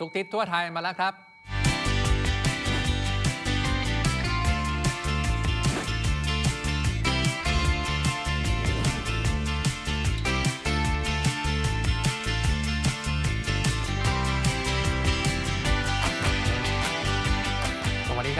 ทุกทิศทั่วไทยมาแล้วครับ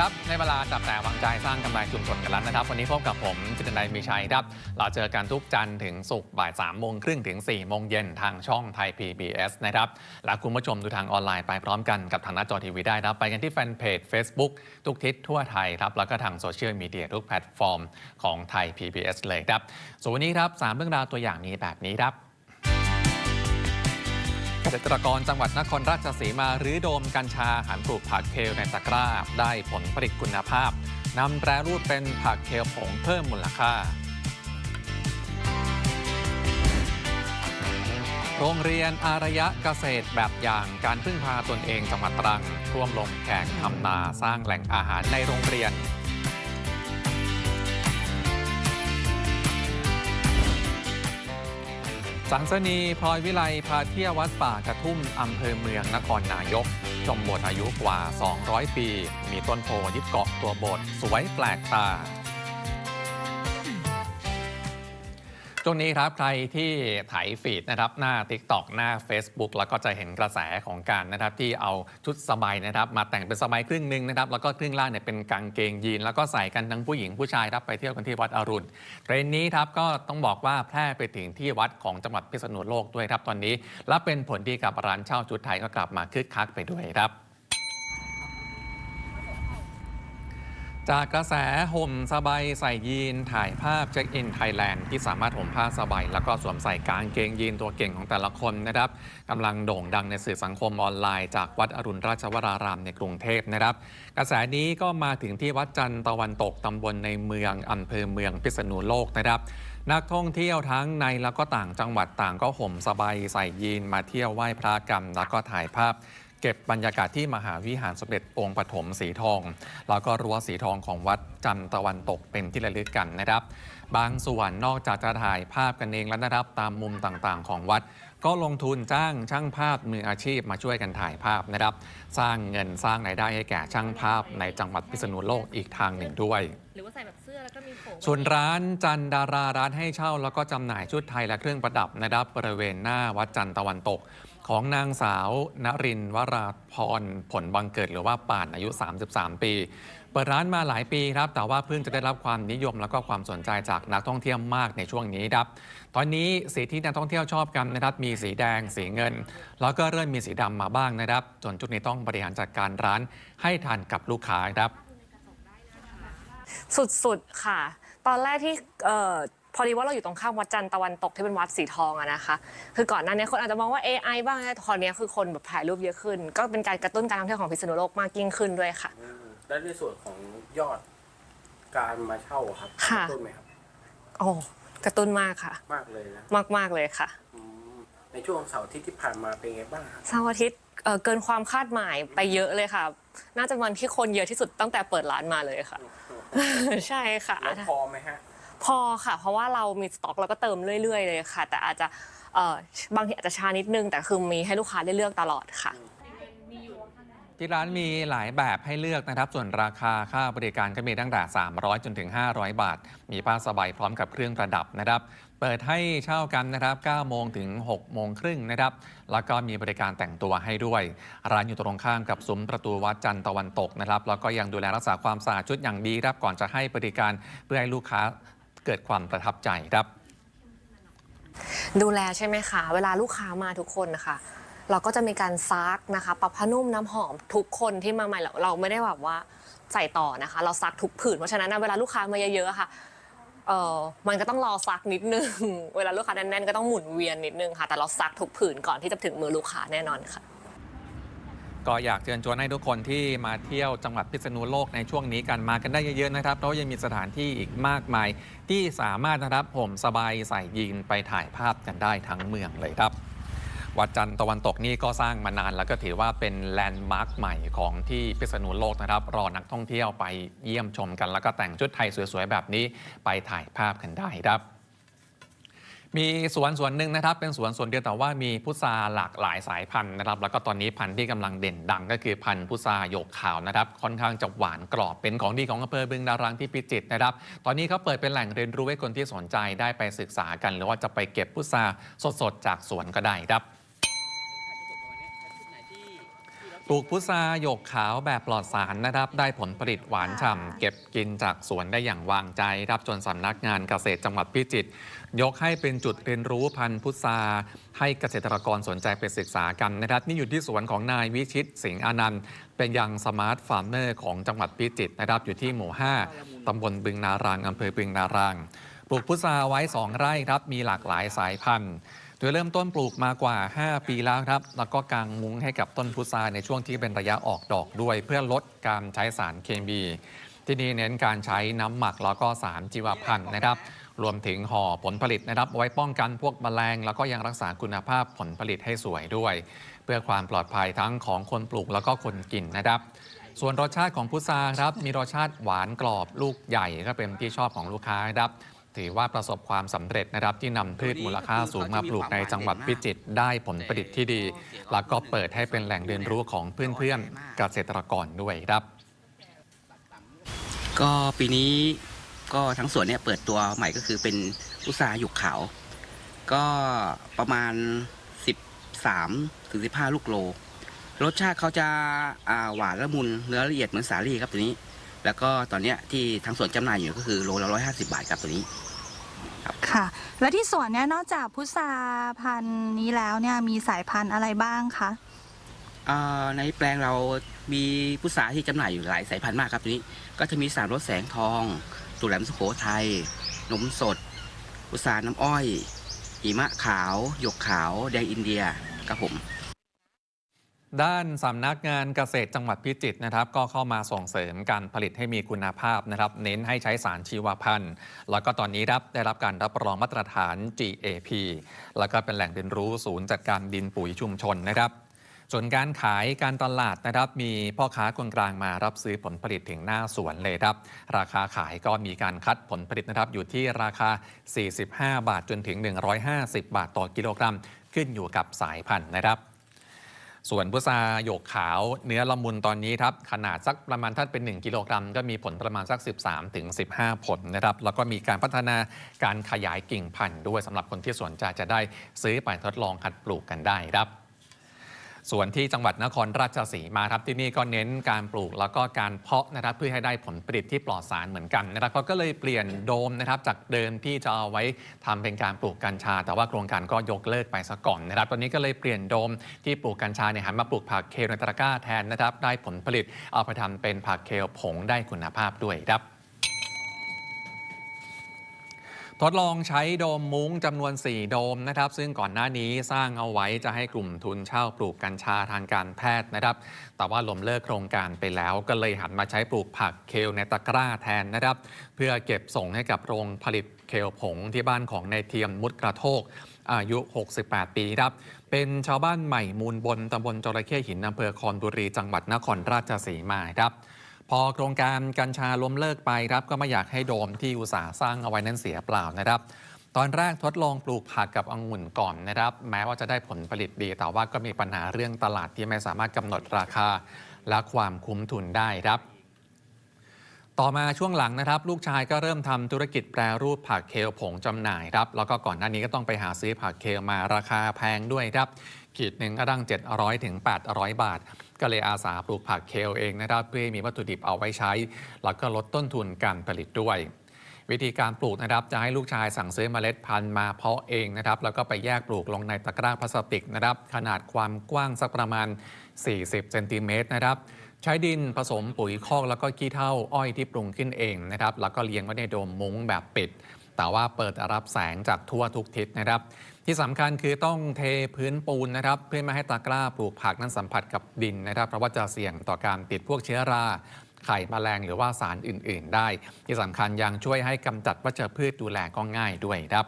ครับในเวลาจับแต่วางใจสร้างกำไรชุมชนกันแล้วนะครับ วันนี้พบกับผมจิตนัยมีชัยครับ เราเจอกันทุกจันทร์ถึงศุกร์บ่าย3ามโมงครึ่งถึง4ี่โมงเย็นทางช่องไทย PBS นะครับ และคุณผู้ชมดูทางออนไลน์ไปพร้อมกันกับทางหน้าจอทีวีได้ครับ ไปกันที่แฟนเพจ Facebook ทุกทิศทั่วไทยครับ แล้วก็ทางโซเชียลมีเดียทุกแพลตฟอร์มของไทย PBS เลยครับส่วนวันนี้ครับสามเรื่องราวตัวอย่างนี้แบบนี้ครับ เกษตรกรจังหวัดนครราชสีมารื้อโดมกัญชาหันปลูกผักเคลในตะกร้า ได้ผลผลิตคุณภาพนำแปรรูปเป็นผักเคลผงเพิ่มมูลค่า โรงเรียนอารยะเกษตรแบบอย่างการพึ่งพาตนเองจังหวัดตรังร่วมลงแขกทำนาสร้างแหล่งอาหารในโรงเรียน สังสนีพลอยวิไลพาเที่ยววัดป่ากระทุ่มอำเภอเมืองนครนายก ชมโบสถ์อายุกว่า 200 ปี มีต้นโพยึดเกาะตัวโบสถ์สวยแปลกตา ช่วงนี้ครับใครที่ไถฟีดนะครับหน้า TikTok หน้า Facebook แล้วก็จะเห็นกระแสของการนะครับที่เอาชุดสบายนะครับมาแต่งเป็นสบายครึ่งหนึ่งนะครับแล้วก็ครึ่งล่างเนี่ยเป็นกางเกงยีน แล้วก็ใส่กันทั้งผู้หญิงผู้ชายครับไปเที่ยวกันที่วัดอรุณเทรนนี้ครับก็ต้องบอกว่าแพร่ไปถึงที่วัดของจังหวัดพิษณุโลกด้วยครับตอนนี้ และเป็นผลดีกับร้านเช่าชุดไทยก็กลับมาคึกคักไปด้วยครับ จากกระแสห่มสบายใส่ยีนถ่ายภาพเช็คอินไทยแลนด์ที่สามารถห่มผ้าสบายแล้วก็สวมใส่กางเกงยีนตัวเก่งของแต่ละคนนะครับกำลังโด่งดังในสื่อสังคมออนไลน์จากวัดอรุณราชวรารามในกรุงเทพนะครับ กระแสนี้ก็มาถึงที่วัดจันทร์ตะวันตกตำบลในเมืองอำเภอเมืองพิษณุโลกนะครับนักท่องเที่ยวทั้งในแล้วก็ต่างจังหวัดต่างก็ห่มสบายใส่ยีนมาเที่ยวไหว้พระกันแล้วก็ถ่ายภาพ เก็บบรรยากาศที่มหาวิหารสมเด็จองค์ปฐมสีทอง แล้วก็รั้วสีทองของวัดจันทร์ตะวันตกเป็นที่ระลึกกันนะครับ บางส่วนนอกจากจะถ่ายภาพกันเองแล้วนะครับ ตามมุมต่างๆ ของวัด ก็ลงทุนจ้างช่างภาพมืออาชีพมาช่วยกันถ่ายภาพนะครับ สร้างเงินสร้างรายได้ให้แก่ช่างภาพในจังหวัดพิษณุโลกอีกทางหนึ่งด้วยหรือว่าใส่แบบเสื้อแล้วก็มีผมส่วนร้านจันดาราร้านให้เช่า แล้วก็จำหน่ายชุดไทยและเครื่องประดับนะครับบริเวณหน้าวัดจันทร์ตะวันตก ของนางสาวนรินทร์วราพรผลบังเกิดหรือว่าป่านอายุ 33 ปี เปิดร้านมาหลายปีครับ แต่ว่าเพิ่งจะได้รับความนิยมแล้วก็ความสนใจจากนักท่องเที่ยวมากในช่วงนี้ครับ ตอนนี้สีที่นักท่องเที่ยวชอบกันนะครับ มีสีแดง สีเงิน แล้วก็เริ่มมีสีดำมาบ้างนะครับ จนจุดนี้ต้องบริหารจัดการร้านให้ทันกับลูกค้าครับ สุดๆค่ะ ตอนแรกที่เอ่อพอดีว่าเราอยู่ตรงข้ามวัดจันทร์ตะวันตกที่เป็นวัดสีทองอะนะคะ คือก่อนหน้านี้คนอาจจะมองว่า AI บ้างนะแต่ตอนนี้คือคนแบบถ่ายรูปเยอะขึ้น ก็เป็นการกระตุ้นการท่องเที่ยวของพิษณุโลกมากยิ่งขึ้นด้วยค่ะอืมและในส่วนของยอดการมาเช่าอะครับค่ะต้นไหมครับ โอ้กระตุ้นมากค่ะ มากเลยนะมากๆเลยค่ะ อืมในช่วงเสาร์อาทิตย์ที่ผ่านมาเป็นไงบ้างครับเสาร์อาทิตย์เอ่อเกินความคาดหมายไปเยอะเลยค่ะ น่าจะวันที่คนเยอะที่สุดตั้งแต่เปิดร้านมาเลยค่ะ ใช่ค่ะ แล้วพอไหมฮะ พอค่ะ เพราะว่าเรามีสต็อกแล้วก็เติมเรื่อย ๆ เลยค่ะ แต่อาจจะเอ่อบางทีอาจจะช้านิดนึง แต่คือมีให้ลูกค้าได้เลือกตลอดค่ะ ที่ร้านมีหลายแบบให้เลือกนะครับ ส่วนราคาค่าบริการก็มีตั้งแต่ 300 จนถึง 500 บาท มีผ้าสบายพร้อมกับเครื่องประดับนะครับ เปิดให้เช่ากันนะครับ 9 โมงถึง 6 โมงครึ่งนะครับ แล้วก็มีบริการแต่งตัวให้ด้วย ร้านอยู่ตรงข้ามกับซุ้มประตูวัดจันทร์ตะวันตกนะครับ แล้วก็ยังดูแลรักษาความสะอาดชุดอย่างดีครับ ก่อนจะให้บริการเพื่อให้ลูกค้า กิดความประทับใจครับ ดูแลใช่ไหมคะ เวลาลูกค้ามาทุกคนนะคะเราก็จะมีการซักนะคะปรับผ้านุ่มน้ำหอมทุกคนที่มาใหม่เราเราไม่ได้แบบว่าใส่ต่อนะคะ เราซักทุกผืนเพราะฉะนั้นนะเวลาลูกค้ามาเยอะๆค่ะเออมันก็ต้องรอซักนิดนึง เวลาลูกค้าแน่นๆก็ต้องหมุนเวียนนิดนึงค่ะ แต่เราซักทุกผืนก่อนที่จะถึงมือลูกค้าแน่นอนค่ะ ก็อยากเชิญชวนให้ทุกคนที่มาเที่ยวจังหวัดพิษณุโลกในช่วงนี้กันมากันได้เยอะๆนะครับเพราะว่ายังมีสถานที่อีกมากมาย ที่สามารถนะครับผมสบายใส่ยีนไปถ่ายภาพกันได้ทั้งเมืองเลยครับ วัดจันทร์ตะวันตกนี่ก็สร้างมานานแล้วก็ถือว่าเป็นแลนด์มาร์คใหม่ของที่พิษณุโลกนะครับ รอนักท่องเที่ยวไปเยี่ยมชมกัน แล้วก็แต่งชุดไทยสวยๆแบบนี้ไปถ่ายภาพกันได้ครับ มีสวนสวนหนึ่งนะครับ เป็นสวนสวนเดียวแต่ว่ามีพุทราหลากหลายสายพันธุ์นะครับ แล้วก็ตอนนี้พันธุ์ที่กำลังเด่นดังก็คือพันธุ์พุทราหยกขาวนะครับ ค่อนข้างจะหวานกรอบเป็นของดีของอำเภอบึงดารังที่พิจิตรนะครับ ตอนนี้เขาเปิดเป็นแหล่งเรียนรู้ให้คนที่สนใจได้ไปศึกษากัน หรือว่าจะไปเก็บพุทราสดๆจากสวนก็ได้ครับ ป ลูกพุทราหยกขาวแบบปลอดสารนะครับ ได้ผลผลิตหวานฉ่ำเก็บกินจากสวนได้อย่างวางใจครับจนสำนักงานเกษตรจังหวัดพิจิตรยกให้เป็นจุดเรียนรู้พันธุ์พุทราให้เกษตรกรสนใจไปศึกษากันนะครับ นี่อยู่ที่สวนของนายวิชิตสิงห์อานันต์เป็นยังสมาร์ทฟาร์มเมอร์ของจังหวัดพิจิตรนะครับ อยู่ที่หมู่ 5 ตำบลบึงนารางอำเภอบึงนารางปลูกพุทราไว้ 2 ไร่ครับมีหลากหลายสายพันธุ์ โดยเริ่มต้นปลูกมากว่า 5 ปีแล้วครับ แล้วก็กางมุ้งให้กับต้นพุทราในช่วงที่เป็นระยะออกดอกด้วย เพื่อลดการใช้สารเคมี ที่นี่เน้นการใช้น้ำหมักแล้วก็สารจีวพันธุ์นะครับ รวมถึงห่อผลผลิตนะครับ ไว้ป้องกันพวกแมลง แล้วก็ยังรักษาคุณภาพผลผลิตให้สวยด้วย เพื่อความปลอดภัยทั้งของคนปลูกแล้วก็คนกินนะครับส่วนรสชาติของพุทราครับมีรสชาติหวานกรอบลูกใหญ่ก็เป็นที่ชอบของลูกค้านะครับ ถือว่าประสบความสำเร็จนะครับที่นำพืชมูลค่าสูงมาปลูกในจังหวัดพิจิตรได้ผลผลิตที่ดี แล้วก็เปิดให้เป็นแหล่งเรียนรู้ของเพื่อนๆเกษตรกรด้วยครับ ก็ปีนี้ก็ทั้งสวนเนี่ยเปิดตัวใหม่ก็คือเป็นอุตสาหหยุกขาว ก็ประมาณ 13ถึง15 ลูกโล รสชาติเขาจะาหวานละมุนเนื้อละเอียดเหมือนสาลี่ครับตัวนี้ แล้วก็ตอนเนี้ยที่ทั้งสวนจำหน่ายอยู่ก็คือโลละ150บาทครับตัวนี้ ค่ะ และที่สวนเนี่ยนอกจากพุทราพันธุ์นี้แล้วเนี่ยมีสายพันธุ์อะไรบ้างคะ อ่าในแปลงเรามีพุทราที่จำหน่ายอยู่หลายสายพันธุ์มากครับตัวนี้ ก็จะมีสามรสแสงทอง ตุแหลมสุโขทัยนมสด พุทราน้ำอ้อยหิมะขาว หยกขาว แดงอินเดียครับผม ด้านสำนักงานเกษตรจังหวัดพิจิตรนะครับ ก็เข้ามาส่งเสริมการผลิตให้มีคุณภาพนะครับ เน้นให้ใช้สารชีวพันธุ์ แล้วก็ตอนนี้รับได้รับการรับรองมาตรฐาน GAP แล้วก็เป็นแหล่งเรียนรู้ศูนย์จัดการดินปุ๋ยชุมชนนะครับส่วนการขายการตลาดนะครับ มีพ่อค้าคนกลางมารับซื้อผลผลิตถึงหน้าสวนเลยครับ ราคาขายก็มีการคัดผลผลิตนะครับ อยู่ที่ราคา 45 บาทจนถึง 150 บาทต่อกิโลกรัม ขึ้นอยู่กับสายพันธุ์นะครับ ส่วนพุทราหยกขาวเนื้อละมุนตอนนี้ครับขนาดสักประมาณถ้าเป็น 1 กิโลกรัม ก็มีผลประมาณสัก 13ถึง15ผลนะครับแล้วก็มีการพัฒนาการขยายกิ่งพันธุ์ด้วยสำหรับคนที่สนใจจะได้ซื้อไปทดลองคัดปลูกกันได้ครับ ส่วนที่จังหวัดนครราชสีมาครับที่นี่ก็เน้นการปลูกแล้วก็การเพาะนะครับเพื่อให้ได้ผลผลิตที่ปลอดสารเหมือนกันนะครับเขาก็เลยเปลี่ยนโดมนะครับจากเดิมที่จะเอาไว้ทำเป็นการปลูกกัญชา แต่ว่าโครงการก็ยกเลิกไปซะก่อนนะครับตอนนี้ก็เลยเปลี่ยนโดมที่ปลูกกัญชาเนี่ยหันมาปลูกผักเคลในตะกร้าแทนนะครับได้ผลผลิตเอาไปทำเป็นผักเคลผงได้คุณภาพด้วยครับ ทดลองใช้โดมมุ้งจำนวน 4 โดมนะครับ ซึ่งก่อนหน้านี้สร้างเอาไว้จะให้กลุ่มทุนเช่าปลูกกัญชาทางการแพทย์นะครับ แต่ว่าล้มเลิกโครงการไปแล้วก็เลยหันมาใช้ปลูกผักเคลในตะกร้าแทนนะครับ เพื่อเก็บส่งให้กับโรงผลิตเคลผงที่บ้านของนายเทียมมุดกระโทกอายุ 68 ปีครับ เป็นชาวบ้านใหม่มูลบนตำบลจระเข้หินอำเภอคอนบุรีจังหวัดนครราชสีมาครับ พอโครงการกัญชาล้มเลิกไปครับก็ไม่อยากให้โดมที่อุตสาห์สร้างเอาไว้นั้นเสียเปล่านะครับ ตอนแรกทดลองปลูกผักกับองุ่นก่อนนะครับ แม้ว่าจะได้ผลผลิตดี แต่ว่าก็มีปัญหาเรื่องตลาดที่ไม่สามารถกำหนดราคา และความคุ้มทุนได้ครับ ต่อมาช่วงหลังนะครับ ลูกชายก็เริ่มทำธุรกิจแปรรูปผักเคลผงจำหน่ายครับแล้วก็ก่อนหน้านี้ก็ต้องไปหาซื้อผักเคลมาราคาแพงด้วยครับขีดหนึ่งก็ตั้ง700ถึง800 บาท ก็เลยอาสาปลูกผักเคลเองนะครับเพื่อให้มีวัตถุดิบเอาไว้ใช้ แล้วก็ลดต้นทุนการผลิตด้วย วิธีการปลูกนะครับจะให้ลูกชายสั่งซื้อเมล็ดพันธุ์มาเพาะเองนะครับแล้วก็ไปแยกปลูกลงในตะกร้าพลาสติกนะครับขนาดความกว้างสักประมาณ 40เซนติเมตรนะครับใช้ดินผสมปุ๋ยคอกแล้วก็ขี้เถ้าอ้อยที่ปรุงขึ้นเองนะครับแล้วก็เลี้ยงไว้ในโดมมุ้งแบบปิด แต่ว่าเปิดรับแสงจากทั่วทุกทิศนะครับ ที่สำคัญคือต้องเทพื้นปูนนะครับ เพื่อไม่ให้ตะกร้าปลูกผักนั้นสัมผัสกับดินนะครับ เพราะว่าจะเสี่ยงต่อการติดพวกเชื้อราไข่แมลงหรือว่าสารอื่น ๆ ได้ ที่สำคัญยังช่วยให้กำจัดวัชพืชดูแลก็ง่ายด้วยครับ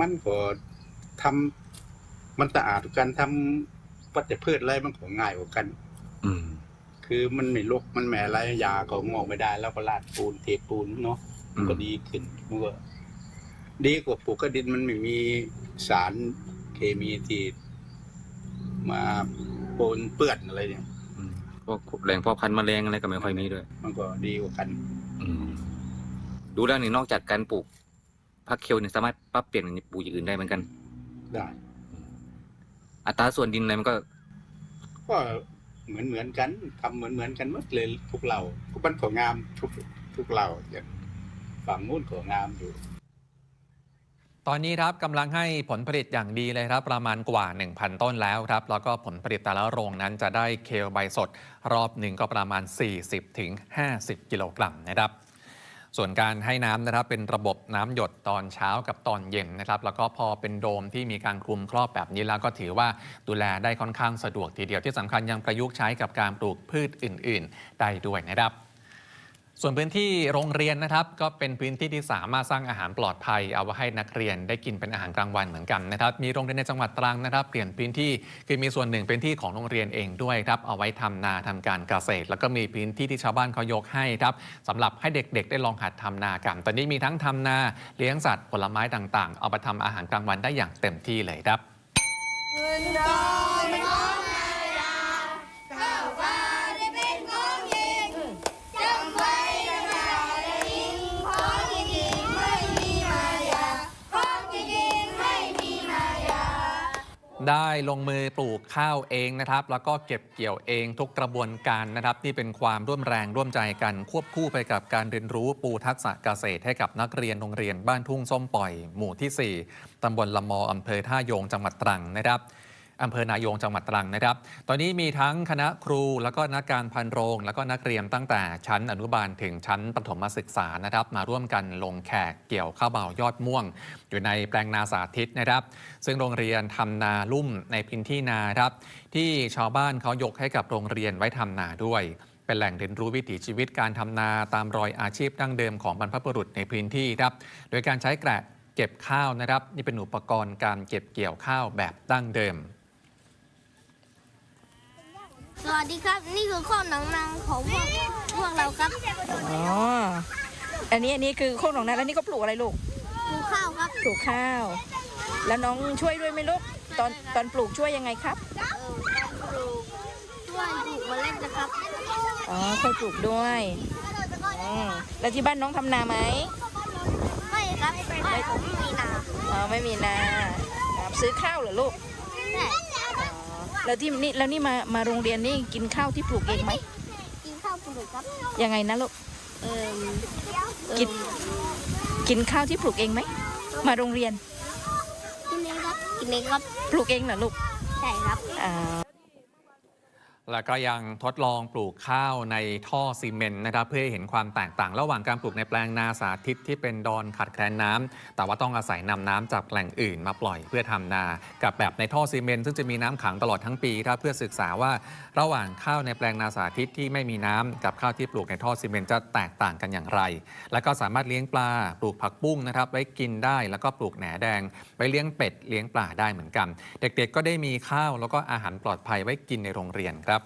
มันก็ทำมันสะอาดกว่ากันทำวัชพืชอะไรมันก็ง่ายกว่ากัน อืมคือมันไม่ลกมันแหม่อะไรยาก็งอกไม่ได้ แล้วก็ลาดปูนเทปูนเนาะมันก็อืมดีขึ้นมันก็ ดีกว่าปลูกกระดินมันไม่มีสารเคมีที่มาปนเปื้อนอะไรเนี่ยอืมพวกแหล่งเพาะพันธุ์แมลงอะไรก็ไม่ค่อยมีด้วย มันก็ดีกว่ากัน อืม ดูแล้วนี่นอกจากการปลูกผักเคียวเนี่ยสามารถปรับเปลี่ยนปลูกอย่างอื่นได้เหมือนกัน ได้ อัตราส่วนดินอะไรมันก็ ก็เหมือนเหมือนกันทำเหมือนเหมือนกันหมดเลยทุกเราก็มันก็งามทุกทุกเราอย่างฝั่งนู้นก็งามอยู่ ตอนนี้ครับกำลังให้ผลผลิตอย่างดีเลยครับประมาณกว่า 1,000 ต้นแล้วครับ แล้วก็ผลผลิตแต่ละโรงนั้นจะได้เคลใบสด รอบหนึ่งก็ประมาณ 40-50 กิโลกรัมนะครับส่วนการให้น้ำนะครับเป็นระบบน้ำหยดตอนเช้ากับตอนเย็นนะครับแล้วก็พอเป็นโดมที่มีการคลุมครอบแบบนี้แล้วก็ถือว่าดูแลได้ค่อนข้างสะดวกทีเดียวที่สำคัญยังประยุกต์ใช้กับการปลูกพืชอื่น ๆ ได้ด้วยนะครับ ส่วนพื้นที่โรงเรียนนะครับ ก็เป็นพื้นที่ที่สามารถสร้างอาหารปลอดภัย เอาไว้ให้นักเรียนได้กินเป็นอาหารกลางวันเหมือนกันนะครับ มีโรงเรียนในจังหวัดตรังนะครับ เปลี่ยนพื้นที่คือมีส่วนหนึ่งเป็นที่ของโรงเรียนเองด้วยครับเอาไว้ทำนาทำการเกษตร แล้วก็มีพื้นที่ที่ชาวบ้านเขายกให้ครับสำหรับให้เด็กๆ ได้ลองหัดทำนากันตอนนี้มีทั้งทำนาเลี้ยงสัตว์ผลไม้ต่างๆ เอาไปทำอาหารกลางวันได้อย่างเต็มที่เลยครับ ได้ลงมือปลูกข้าวเองนะครับ แล้วก็เก็บเกี่ยวเองทุกกระบวนการนะครับนี่เป็นความร่วมแรงร่วมใจกันควบคู่ไปกับการเรียนรู้ปูทักษะเกษตรให้กับนักเรียนโรงเรียนบ้านทุ่งส้มปล่อย หมู่ที่ 4 ตำบลละมออำเภอท่าโยงจังหวัดตรังนะครับ อำเภอนายงจังหวัดตรังนะครับ ตอนนี้มีทั้งคณะครู แล้วก็นักการพันโรง แล้วก็นักเรียนตั้งแต่ชั้นอนุบาลถึงชั้นประถมศึกษานะครับ มาร่วมกันลงแขกเกี่ยวข้าวเบายอดม่วง อยู่ในแปลงนาสาธิตนะครับ ซึ่งโรงเรียนทำนาลุ่มในพื้นที่นาครับที่ชาวบ้านเขายกให้กับโรงเรียนไว้ทำนาด้วยเป็นแหล่งเรียนรู้วิถีชีวิตการทำนาตามรอยอาชีพดั้งเดิมของบรรพบุรุษในพื้นที่ครับ โดยการใช้แกะเก็บข้าวนะครับ นี่เป็นอุปกรณ์การเก็บเกี่ยวข้าวแบบดั้งเดิม สวัสดีครับ นี่คือข้อหนังนางของพวกพวกเราครับอ๋อ อันนี้อันนี้คือโคกหนองนาแล้วนี่ก็ปลูกอะไรลูก ปลูกข้าวครับปลูกข้าว แล้วน้องช่วยด้วยไหมลูก ตอนตอนปลูกช่วยยังไงครับ เออการปลูกช่วยปลูกเมล็ดนะครับอ๋อค่อยปลูกด้วยอืมแล้วที่บ้านน้องทำนาไหมไม่ครับไม่ผมไม่มีนา อ๋อไม่มีนาครับซื้อข้าวเหรอลูก แต่แล้วที่นี่แล้วนี่มามาโรงเรียนนี่กินข้าวที่ปลูกเองไหมกินข้าวปลูกครับยังไงนะลูกเออกินกินข้าวที่ปลูกเองไหมมาโรงเรียนกินเองครับกินเองครับปลูกเองเหรอลูกใช่ครับอ่า แล้วก็ยังทดลองปลูกข้าวในท่อซีเมนต์นะครับเพื่อเห็นความแตกต่าง ระหว่างการปลูกในแปลงนาสาธิตที่เป็นดอนขาดแคลนน้ำแต่ว่าต้องอาศัยนำน้ำจากแหล่งอื่นมาปล่อยเพื่อทำนา กับแบบในท่อซีเมนต์ซึ่งจะมีน้ำขังตลอดทั้งปีครับเพื่อศึกษาว่าระหว่างข้าวในแปลงนาสาธิตที่ไม่มีน้ำกับข้าวที่ปลูกในท่อซีเมนต์จะแตกต่างกันอย่างไร แล้วก็สามารถเลี้ยงปลาปลูกผักบุ้งนะครับไว้กินได้แล้วก็ปลูกแหนแดงไว้เลี้ยงเป็ดเลี้ยงปลาได้เหมือนกัน เด็กๆ ก็ได้มีข้าวแล้วก็อาหารปลอดภัยไว้กินในโรงเรียนครับ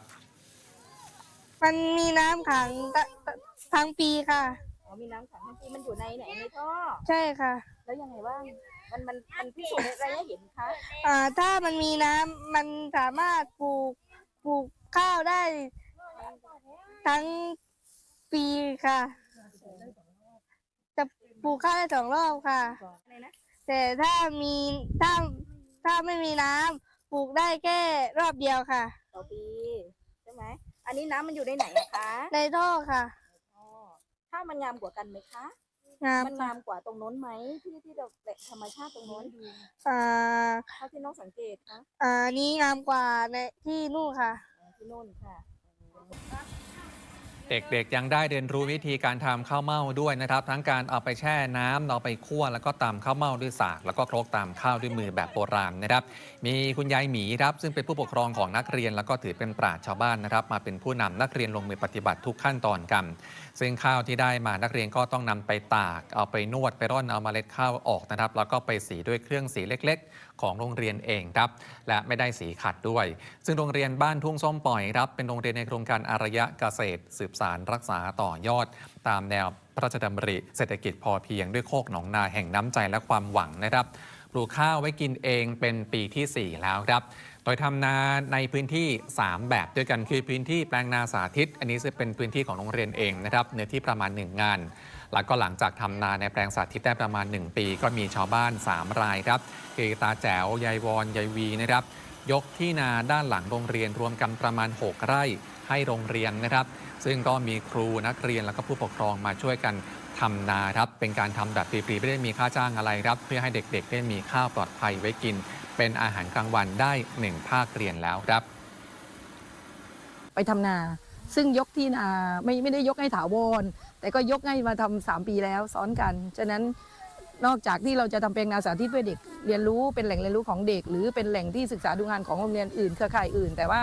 มันมีน้ำขังตะตะทั้งปีค่ะ อ๋อมีน้ำขังทั้งปีมันอยู่ในไหนในท่อ ใช่ค่ะ แล้วยังไงบ้างมันมันมันพิสูจน์อะไรให้เห็นคะอ่าถ้ามันมีน้ำมันสามารถปลูกปลูกข้าวได้ ทั้งปีค่ะ จะปลูกข้าวได้สองรอบค่ะแต่ถ้ามีถ้าถ้าไม่มีน้ำปลูกได้แค่รอบเดียวค่ะ ต่อปี ใช่ไหม อันนี้น้ำมันอยู่ในไหนอะคะในท่อค่ะ อ๋อถ้ามันงามกว่ากันไหมคะ งามมันค่ะงามกว่าตรงโน้นไหมที่ที่เราแหล่งธรรมชาติตรงโน้นอ่าเท่าที่น้องสังเกตคะอ่านี้งามกว่าในที่นู่นค่ะอ๋อที่โน่นค่ะ เด็กๆ ยังได้เรียนรู้วิธีการทำข้าวเม่าด้วยนะครับ ทั้งการเอาไปแช่น้ำเอาไปคั่ว แล้วก็ตำข้าวเม่าด้วยสาก แล้วก็ครกตำข้าวด้วยมือแบบโบราณนะครับ มีคุณยายหมีครับซึ่งเป็นผู้ปกครองของนักเรียน แล้วก็ถือเป็นปราชญ์ชาวบ้านนะครับ มาเป็นผู้นำนักเรียนลงมือปฏิบัติทุกขั้นตอนกัน ซึ่งข้าวที่ได้มานักเรียนก็ต้องนำไปตาก เอาไปนวดไปร่อนเอาเมล็ดข้าวออกนะครับ แล้วก็ไปสีด้วยเครื่องสีเล็ก ๆ ของโรงเรียนเองครับ และไม่ได้สีขัดด้วย ซึ่งโรงเรียนบ้านทุ่งส้มปล่อยครับ เป็นโรงเรียนในโครงการอารยะเกษตร สืบสารรักษาต่อยอด ตามแนวพระราชดำริ เศรษฐกิจพอเพียงด้วยโคกหนองนาแห่งน้ำใจและความหวังนะครับปลูกข้าวไว้กินเองเป็นปีทีสี่4 แล้วครับ โดยทำนาในพื้นที่ 3 แบบด้วยกันคือพื้นที่แปลงนาสาธิต อันนี้จะเป็นพื้นที่ของโรงเรียนเองนะครับเนื้อที่ประมาณ 1 งาน แล้วก็หลังจากทำนาในแปลงสาธิตได้ประมาณ 1 ปี ก็มีชาวบ้าน 3 รายครับคือตาแจ๋วยายวอนยายวีนะครับ ยกที่นาด้านหลังโรงเรียนรวมกันประมาณ 6 ไร่ให้โรงเรียนนะครับ ซึ่งก็มีครูนักเรียนแล้วก็ผู้ปกครองมาช่วยกันทำนาครับเป็นการทำแบบฟรีๆไม่ได้มีค่าจ้างอะไรครับ เพื่อให้เด็กๆได้มีข้าวปลอดภัยไว้กิน เป็นอาหารกลางวันได้หนึ่งภาคเรียนแล้วครับ ไปทำนา ซึ่งยกที่นาไม่ไม่ได้ยกให้ถาวรแต่ก็ยกให้มาทำสามปีแล้วซ้อนกัน ฉะนั้นนอกจากที่เราจะทำเป็นงาสาธิตเพื่อเด็กเรียนรู้เป็นแหล่งเรียนรู้ของเด็ก หรือเป็นแหล่งที่ศึกษาดูงานของโรงเรียนอื่นเครือข่ายอื่น แต่ว่า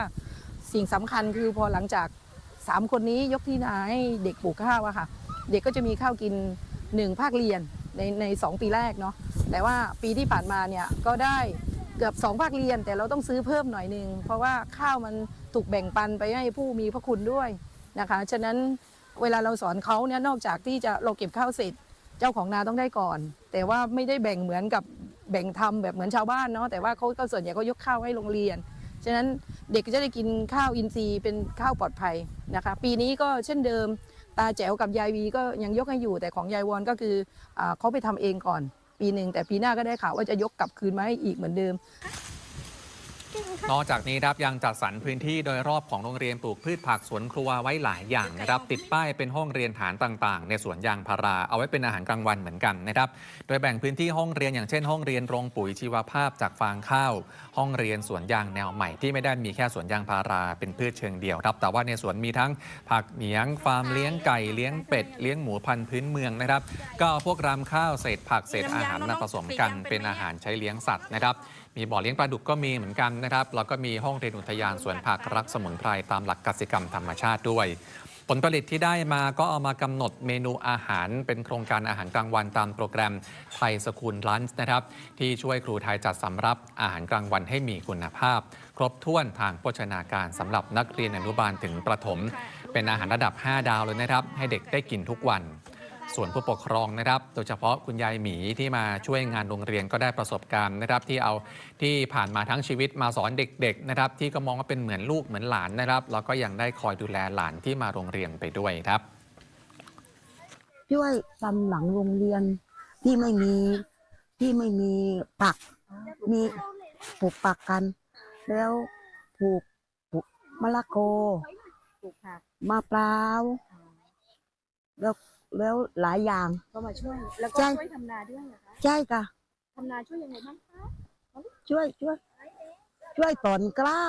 สิ่งสำคัญคือพอหลังจาก3คนนี้ยกที่นาให้เด็กปลูกข้าวอะค่ะ เด็กก็จะมีข้าวกิน1ภาคเรียนในในสองปีแรกเนาะแต่ว่าปีที่ผ่านมาเนี่ยก็ได้ เกือบ2ภาคเรียน แต่เราต้องซื้อเพิ่มหน่อยหนึ่งเพราะว่าข้าวมันถูกแบ่งปันไปให้ผู้มีพระคุณด้วยนะคะฉะนั้นเวลาเราสอนเขาเนี่ยนอกจากที่จะเราเก็บข้าวเสร็จ เจ้าของนาต้องได้ก่อน แต่ว่าไม่ได้แบ่งเหมือนกับแบ่งทำแบบเหมือนชาวบ้านเนาะแต่ว่าเขาก็ส่วนใหญ่ก็ยกข้าวให้โรงเรียนฉะนั้นเด็กจะได้กินข้าวอินทรีย์เป็นข้าวปลอดภัยนะคะ ปีนี้ก็เช่นเดิม ตาแจ๋วกับยายวีก็ยังยกให้อยู่แต่ของยายวอนก็คืออเขาไปทำเองก่อน ปีหนึ่งแต่ปีหน้าก็ได้ข่าวว่าจะยกกลับคืนมาให้อีกเหมือนเดิม นอกจากนี้ครับยังจัดสรรพื้นที่โดยรอบของโรงเรียนปลูกพืชผักสวนครัวไว้หลายอย่างนะครับ ติดป้ายเป็นห้องเรียนฐานต่างๆ ในสวนยางพารา เอาไว้เป็นอาหารกลางวันเหมือนกันนะครับ โดยแบ่งพื้นที่ห้องเรียนอย่างเช่น ห้องเรียนโรงปุ๋ยชีวภาพจากฟางข้าว ห้องเรียนสวนยางแนวใหม่ที่ไม่ได้มีแค่สวนยางพาราเป็นพืชเชิงเดี่ยวครับ แต่ว่าในสวนมีทั้งผักเหนียงฟาร์มเลี้ยงไก่เลี้ยงเป็ดเลี้ยงหมูพันธุ์พื้นเมืองนะครับ ก็เอาพวกรำข้าวเศษผักเศษอาหารมาผสมกันเป็นอาหารใช้เลี้ยงสัตว์นะครับ มีบ่อเลี้ยงปลาดุกก็มีเหมือนกันนะครับแล้วก็มีห้องเรียนอุทยานสวนผักรักสมุนไพรตามหลักกสิกรรมธรรมชาติด้วย ผลผลิตที่ได้มาก็เอามากำหนดเมนูอาหาร เป็นโครงการอาหารกลางวันตามโปรแกรมไทยสคูลลันช์นะครับ ที่ช่วยครูไทยจัดสำรับอาหารกลางวันให้มีคุณภาพ ครบถ้วนทางโภชนาการสำหรับนักเรียนอนุบาลถึงประถม เป็นอาหารระดับ 5 ดาวเลยนะครับ ให้เด็กได้กินทุกวัน ส่วนผู้ปกครองนะครับ โดยเฉพาะคุณยายหมีที่มาช่วยงานโรงเรียนก็ได้ประสบการณ์นะครับที่เอาที่ผ่านมาทั้งชีวิตมาสอนเด็กๆนะครับที่ก็มองว่าเป็นเหมือนลูกเหมือนหลานนะครับแล้วก็ยังได้คอยดูแลหลานที่มาโรงเรียนไปด้วยครับช่วยทำหลังโรงเรียนที่ไม่มีที่ไม่มีปัก มีปลูกปักกัน แล้วปลูกปลูกมะละกอมะพร้าว แล้วแล้วหลายอย่าง ก็มาช่วย แล้วก็ใช่ ช่วยทำนาด้วยเหรอคะใช่ค่ะ ทำนาช่วยยังไงบ้างคะช่วยช่วย ช่วยตอนกล้า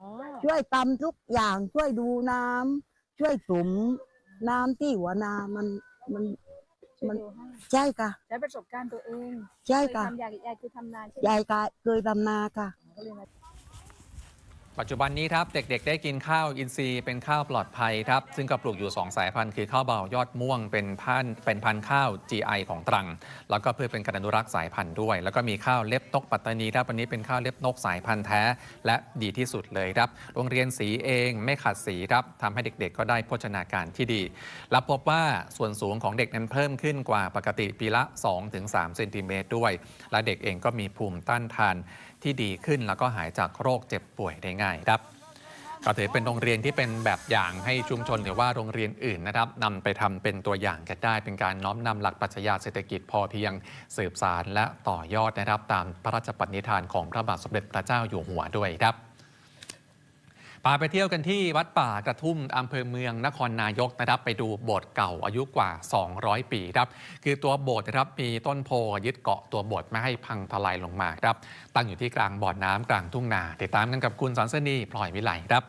อ๋อช่วยตำทุกอย่างช่วยดูน้ำช่วยสุมน้ำที่หัวนามันมัน ช่วมัยนดูให้ใช่ค่ะ ใช้ประสบการณ์ตัวเองใช่เคยค่ะทำยายยายคือทำนาใช่ไหมยายก็เคยดำนาค่ะก็เลยมา ปัจจุบันนี้ครับเด็กๆ ได้กินข้าวอินทรีย์เป็นข้าวปลอดภัยครับซึ่งก็ปลูกอยู่ 2 สายพันธุ์คือข้าวเบายอดม่วงเป็นพันธุ์เป็นพันธุ์ข้าว GI ของตรัง แล้วก็เพื่อเป็นการอนุรักษ์สายพันธุ์ด้วย แล้วก็มีข้าวเล็บนกปัตตานีครับวันนี้เป็นข้าวเล็บนกสายพันธุ์แท้ และดีที่สุดเลยครับโรงเรียนสีเองไม่ขัดสีครับทำให้เด็กๆ ก็ได้โภชนาการที่ดี และพบว่าส่วนสูงของเด็กนั้นเพิ่มขึ้นกว่าปกติปีละ 2-3เซนติเมตรด้วย และเด็กเองก็มีภูมิต้านทาน ที่ดีขึ้น แล้วก็หายจากโรคเจ็บป่วยได้ง่ายครับก็ถือเป็นโรงเรียนที่เป็นแบบอย่างให้ชุมชนหรือว่าโรงเรียนอื่นนะครับนำไปทำเป็นตัวอย่างกันได้ เป็นการน้อมนำหลักปรัชญาเศรษฐกิจพอเพียงสืบสารและต่อยอดนะครับ ตามพระราชปณิธานของพระบาทสมเด็จพระเจ้าอยู่หัวด้วยครับ พาไปเที่ยวกันที่วัดป่ากระทุ่มอำเภอเมืองนครนายกนะครับ ไปดูโบสถ์เก่าอายุกว่า 200 ปีครับ คือตัวโบสถ์นะครับมีต้นโพยึดเกาะตัวโบสถ์ไม่ให้พังทลายลงมาครับ ตั้งอยู่ที่กลางบ่อน้ำกลางทุ่งนาติดตามกันกับคุณสันสนีพลอยวิไลครับ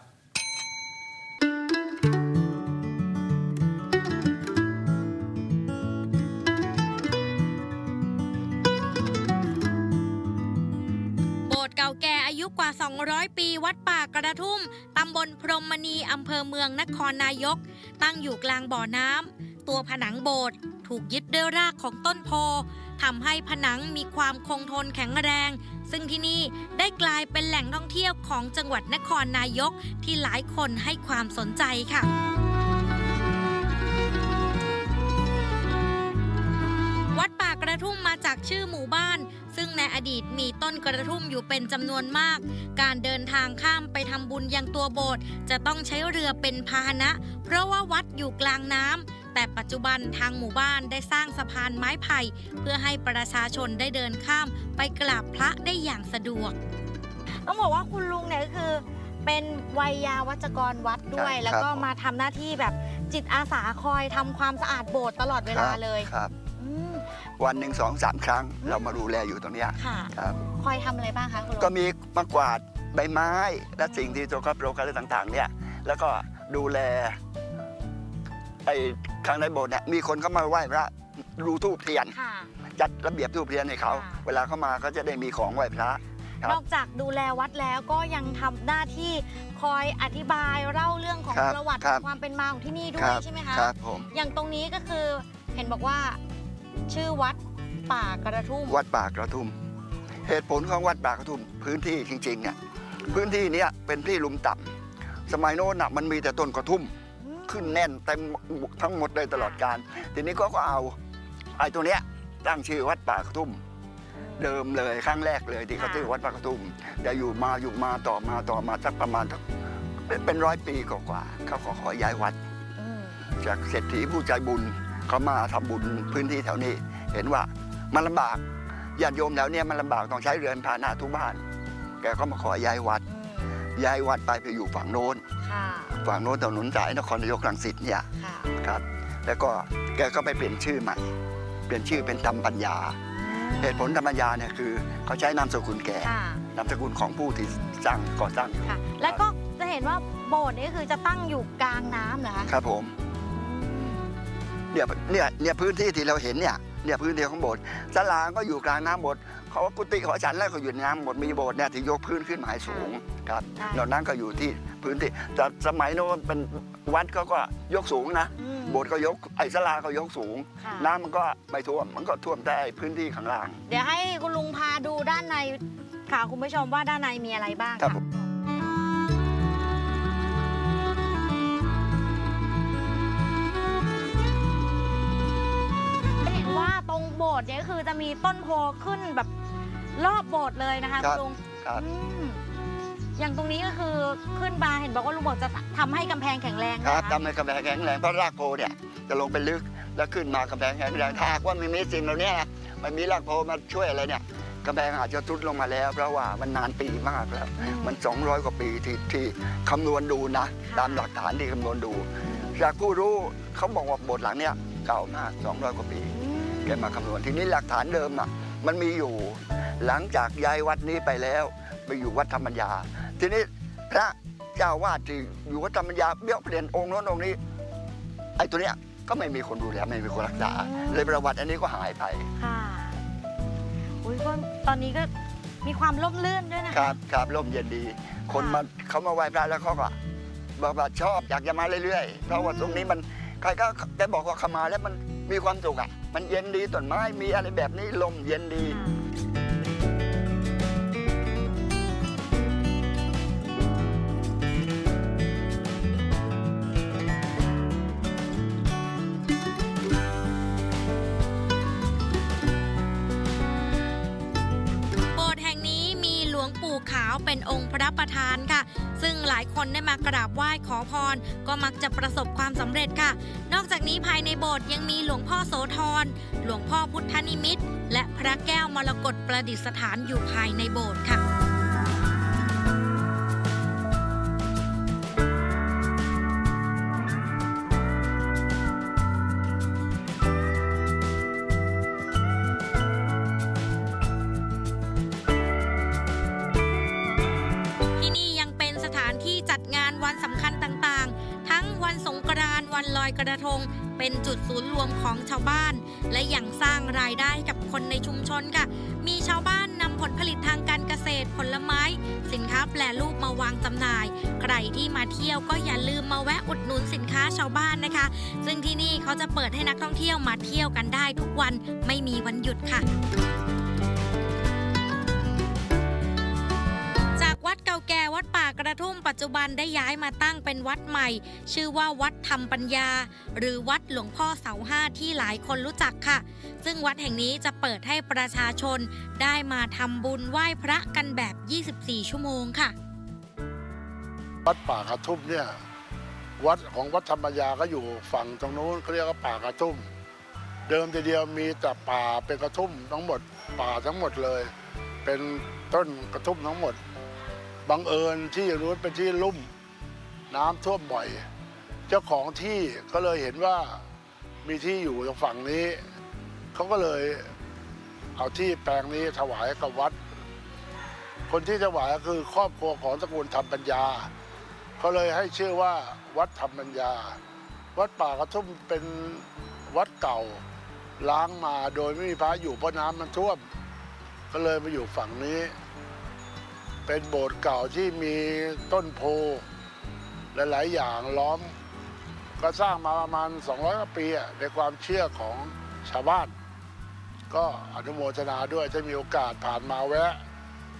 โบสถ์เก่าแก่อายุกว่า 200 ระทุ่ม ตำบลพรมมณี อำเภอเมืองนครนายก ตั้งอยู่กลางบ่อน้ำ ตัวผนังโบสถ์ถูกยึดด้วยรากของต้นโพทำให้ผนังมีความคงทนแข็งแรง ซึ่งที่นี่ได้กลายเป็นแหล่งท่องเที่ยวของจังหวัดนครนายกที่หลายคนให้ความสนใจค่ะวัดป่ากระทุ่มมาจากชื่อหมู่บ้าน ซึ่งในอดีตมีต้นกระทุ่มอยู่เป็นจำนวนมาก การเดินทางข้ามไปทำบุญยังตัวโบสถ์จะต้องใช้เรือเป็นพาหนะ เพราะว่าวัดอยู่กลางน้ำแต่ปัจจุบันทางหมู่บ้านได้สร้างสะพานไม้ไผ่ เพื่อให้ประชาชนได้เดินข้ามไปกราบพระได้อย่างสะดวก ต้องบอกว่าคุณลุงเนี่ยก็คือ เป็นวัยยาวัจกรวัดด้วยครับแล้วก็ครับมาทำหน้าที่แบบจิตอาสาคอยทำความสะอาดโบสถ์ตลอดเวลาเลยครับอืม วันหนึ่งสองสามครั้ง เรามาดูแลอยู่ตรงเนี้ยค่ะ ครับคอยทำอะไรบ้างคะคุณลุงก็มีมากวาดใบไม้และสิ่งที่ตัวครับโรคอะไรต่างๆ เนี่ยแล้วก็ดูแลไอ้ข้างในโบสถ์เนี่ยมีคนเข้ามาไหว้พระดูทูบเทียน ค่ะ จัดระเบียบทูบเทียนให้เขา ค่ะ เวลาเขามาก็จะได้มีของไหว้พระ ครับนอกจากดูแลวัดแล้วก็ยังทำหน้าที่คอยอธิบายเล่าเรื่องของครับประวัติครับ ความเป็นมาของที่นี่ด้ควยรับใช่ไหมคะ ครับผม อย่างตรงนี้ก็คือเห็นบอกว่า ชื่อวัดป่ากระทุ่ม วัดป่ากระทุ่ม เหตุผลของวัดป่ากระทุ่ม พื้นที่จริงๆเนี่ยพื้นที่เนี้ยเป็นที่ลุ่มต่ำสมัยโน้นน่ะมันมีแต่ต้นกระทุ่มขึ้นแน่นเต็มทั้งหมดเลยตลอดการ ทีนี้ก็ก็เอาไอ้ตัวเนี้ยตั้งชื่อวัดป่ากระทุ่ม เดิมเลยครั้งแรกเลยที่เขาชื่อวัดป่ากระทุ่มแต่อยู่มาอยู่มาต่อมาต่อมาสักประมาณเป็นเป็นร้อยปีกว่าๆเขาขอขอย้ายวัด จากเศรษฐีผู้ใจบุญ เขามาทำบุญพื้นที่แถวนี้ เห็นว่ามันลำบากญาติโยมแถวเนี้ยมันลำบากต้องใช้เรือนพาหนะทุกบ้าน แกก็มาขอย้ายวัดย้ายวัดไปไปอยู่ฝั่งโน้นค่ะฝั่งโน้นถนนสายนครนายกรังสิตเนี่ยค่ะครับ แล้วก็แกก็ไปเปลี่ยนชื่อใหม่ เปลี่ยนชื่อเป็นธรรมปัญญา เหตุผลธรรมปัญญาเนี่ยคือเขาใช้นามสกุลแกค่ะนามสกุลของผู้ที่สร้างก่อสร้างค่ะ แล้วก็จะเห็นว่าโบสถ์นี่คือจะตั้งอยู่กลางน้ำเหรอคะครับผม เนี่ยเนี่ยเนี่ยพื้นที่ที่เราเห็นเนี่ยเนี่ยพื้นที่ของโบสถ์ศาลาก็อยู่กลางน้ำโบสถ์เขาว่ากุฏิหอฉันแล้วก็อยู่ในน้ำหมดมีโบสถ์เนี่ยที่ยกพื้นขึ้นมาให้สูงครับนอกนั้นก็อยู่ที่พื้นที่แต่สมัยโน้นเป็นวัดก็ก็ยกสูงนะ อืมโบสถ์ก็ยกไอ้ศาลาก็ยกสูง ค่ะน้ำมันก็ไม่ท่วม มันก็ท่วมแต่พื้นที่ข้างล่าง เดี๋ยวให้คุณลุงพาดูด้านในค่ะคุณผู้ชมว่าด้านในมีอะไรบ้างครับค่ะ ผม สถ์เนี่ยก็คือจะมีต้นโพขึ้นแบบรอบโบสถ์เลยนะคะคคุรับณลุงครับ อืมอย่างตรงนี้ก็คือขึ้นมาเห็นบอกว่าลุงบอกจะทำให้กำแพงแข็งแรงครับนะคะทำให้กำแพงแข็งแรงเพราะรากโพเนี่ยจะลงไปลึกแล้วขึ้นมากำแพงแข็งแรงถ้าหากว่าไม่มีสิ่งเหล่านี้นะไม่มีรากโพมาช่วยอะไรเนี่ยกำแพงอาจจะทรุดลงมาแล้ว เพราะว่ามันนานปีมากแล้วมัน 200 กว่าปีที่ที่คำนวณดูนะตามหลักฐานที่คำนวณดู จากผู้รู้เขาบอกว่าโบสถ์หลังเนี้ยเก่ามาก 200 กว่าปี แกมาคำนวณทีนี้หลักฐานเดิมอะมันมีอยู่หลังจากย้ายวัดนี้ไปแล้ว ไปอยู่วัดธรรมัญญาทีนี้พระเจ้าวาดที่อยู่วัดธรรมัญญาเบี้ยวเปลี่ยนองค์โน้นองค์นี้ ไอ้ตัวเนี้ยก็ไม่มีคนดูแลไม่มีคนรักษาเลยประวัติอันนี้ก็หายไปค่ะอุ้ยก็ตอนนี้ก็มีความร่มรื่นด้วยนะคคะรับครับร่มเย็นดี คนมาเขามาไหว้พระแล้วเขาก็บอกว่าชอบอยากจะมาเรื่อยๆเพราะว่าตรงนี้มันใครก็แกบอกว่าเขามาแล้วมันมีความสุขอะ มันเย็นดีต้นไม้มีอะไรแบบนี้ลมเย็นดีายคนได้มากราบไหว้ขอพร ก็มักจะประสบความสำเร็จค่ะ นอกจากนี้ภายในโบสถ์ยังมีหลวงพ่อโสธร หลวงพ่อพุทธนิมิตรและพระแก้วมรกตประดิษฐานอยู่ภายในโบสถ์ค่ะ กระทง เป็นจุดศูนย์รวมของชาวบ้าน และยังสร้างรายได้ให้กับคนในชุมชนค่ะ มีชาวบ้านนำผลผลิตทางการเกษตรผลไม้ สินค้าแปรรูปมาวางจำหน่าย ใครที่มาเที่ยวก็อย่าลืมมาแวะอุดหนุนสินค้าชาวบ้านนะคะ ซึ่งที่นี่เขาจะเปิดให้นักท่องเที่ยวมาเที่ยวกันได้ทุกวันไม่มีวันหยุดค่ะ จุบันได้ย้ายมาตั้งเป็นวัดใหม่ ชื่อว่าวัดธรรมปัญญา หรือวัดหลวงพ่อเสาห้าที่หลายคนรู้จักค่ะ ซึ่งวัดแห่งนี้จะเปิดให้ประชาชนได้มาทำบุญไหว้พระกันแบบ 24 ชั่วโมงค่ะ วัดป่ากระทุ่มเนี่ยวัดของวัดธรรมยาก็อยู่ฝั่งตรงนู้นเขาเรียกว่าป่ากระทุ่ม เดิมทีเดียวมีแต่ป่าเป็นกระทุ่มทั้งหมดป่าทั้งหมดเลย เป็นต้นกระทุ่มทั้งหมด บังเอิญที่รู้นเป็นที่ลุ่มน้ำท่วมบ่อย เจ้าของที่ก็เลยเห็นว่ามีที่อยู่ตรงฝั่งนี้ เขาก็เลยเอาที่แปลงนี้ถวายกับวัด คนที่ถวายก็คือครอบครัวของตระกูลธรรมปัญญา เขาเลยให้ชื่อว่าวัดธรรมปัญญา วัดป่ากระทุ่มเป็นวัดเก่าล้างมาโดยไม่มีพระอยู่เพราะน้ำมันท่วม ก็เลยมาอยู่ฝั่งนี้ เป็นโบสถ์เก่าที่มีต้นโพหลายๆอย่างล้อม ก็สร้างมาประมาณ 200กว่าปีในความเชื่อของชาวบ้าน ก็อนุโมทนาด้วยถ้ามีโอกาสผ่านมาแวะ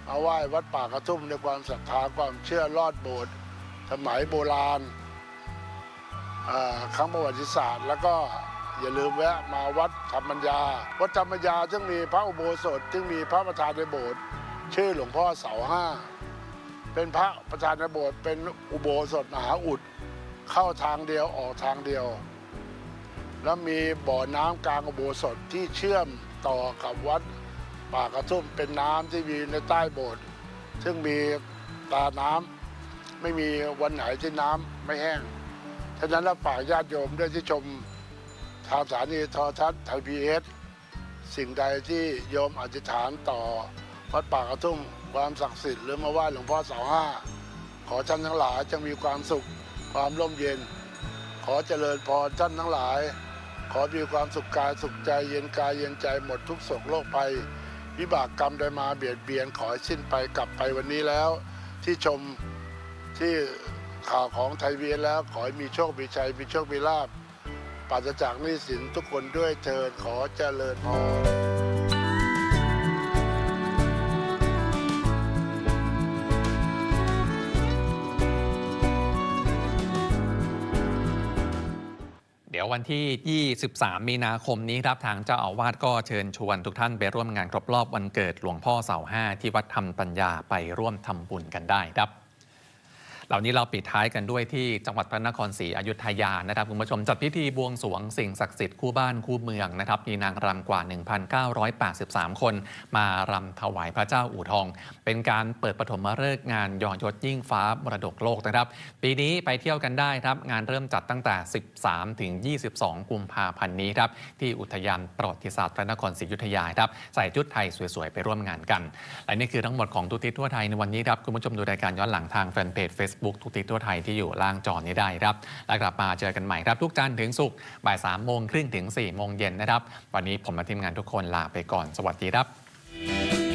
มาไหว้วัดป่ากระทุ่มในความศรัทธาความเชื่อรอดโบสถ์สมัยโบราณอ่าครั้งประวัติศาสตร์ แล้วก็อย่าลืมแวะมาวัดธรรมัญญา วัดธรรมัญญาซึ่งมีพระอุโบสถซึ่งมีพระประธานในโบสถ์ ชื่อหลวงพ่อเสาห้า เป็นพระประธานโบสถ์เป็นอุโบสถมหาอุด เข้าทางเดียวออกทางเดียว แล้วมีบ่อน้ำกลางอุโบสถที่เชื่อมต่อกับวัดป่ากระทุ่มเป็นน้ำที่มีในใต้โบสถ์ซึ่งมีตาน้ำไม่มีวันไหนที่น้ำไม่แห้งฉะนั้นแล้วฝากญาติโยมด้วยที่ชมทางสถานีโทรทัศน์ไทยพีเอสสิ่งใดที่โยมอธิษฐานต่อ วัดป่ากระทุ่มความศักดิ์สิทธิ์หรือมาไหว้หลวงพ่อเสาห้าขอท่านทั้งหลายจงมีความสุข ความร่มเย็น ขอเจริญพรท่านทั้งหลาย ขอมีความสุขกายสุขใจเย็นกายเย็นใจหมดทุกโศกโรคภัยวิบากกรรมใดมาเบียดเบียนขอให้สิ้นไปกลับไปวันนี้แล้ว ที่ชมที่ข่าวของไทยเวียนแล้วขอให้มีโชค มีชัย มีโชค มีลาภปราศจากหนี้สินทุกคนด้วยเทินขอเจริญพร วันที่ 23 มีนาคมนี้ครับทางเจ้าอาวาสก็เชิญชวนทุกท่านไปร่วมงานครบรอบวันเกิดหลวงพ่อเสาห้าที่วัดธรรมปัญญาไปร่วมทำบุญกันได้ครับ เหล่านี้เราปิดท้ายกันด้วยที่จังหวัดพระนครศรีอยุธยานะครับคุณผู้ชมจัดพิธีบวงสรวงสิ่งศักดิ์สิทธิ์คู่บ้านคู่เมืองนะครับมีนางรำกว่า 1,983 คน มารำถวายพระเจ้าอู่ทอง เป็นการเปิดปฐมฤกษ์งานย้อยศยิ่งฟ้ามรดกโลกนะครับ ปีนี้ไปเที่ยวกันได้ครับงานเริ่มจัดตั้งแต่ 13 ถึง 22 กุมภาพันธ์นี้ครับที่อุทยานประวัติศาสตร์พระนครศรีอยุธยาครับใส่ชุดไทยสวยๆไปร่วมงานกันและนี่คือทั้งหมดของทุกทิศทั่วไทยในวันนี้ครับคุณผู้ชมดูรายการย้อนหลังทางแฟนเพจ Facebook ทุกทิศทั่วไทยที่อยู่ล่างจอนี้ได้ครับ และกลับมาเจอกันใหม่ครับทุกจันทร์ถึงศุกร์บ่าย3โมงครึ่งถึง4โมงเย็นนะครับ วันนี้ผมและทีมงานทุกคนลาไปก่อนสวัสดีครับ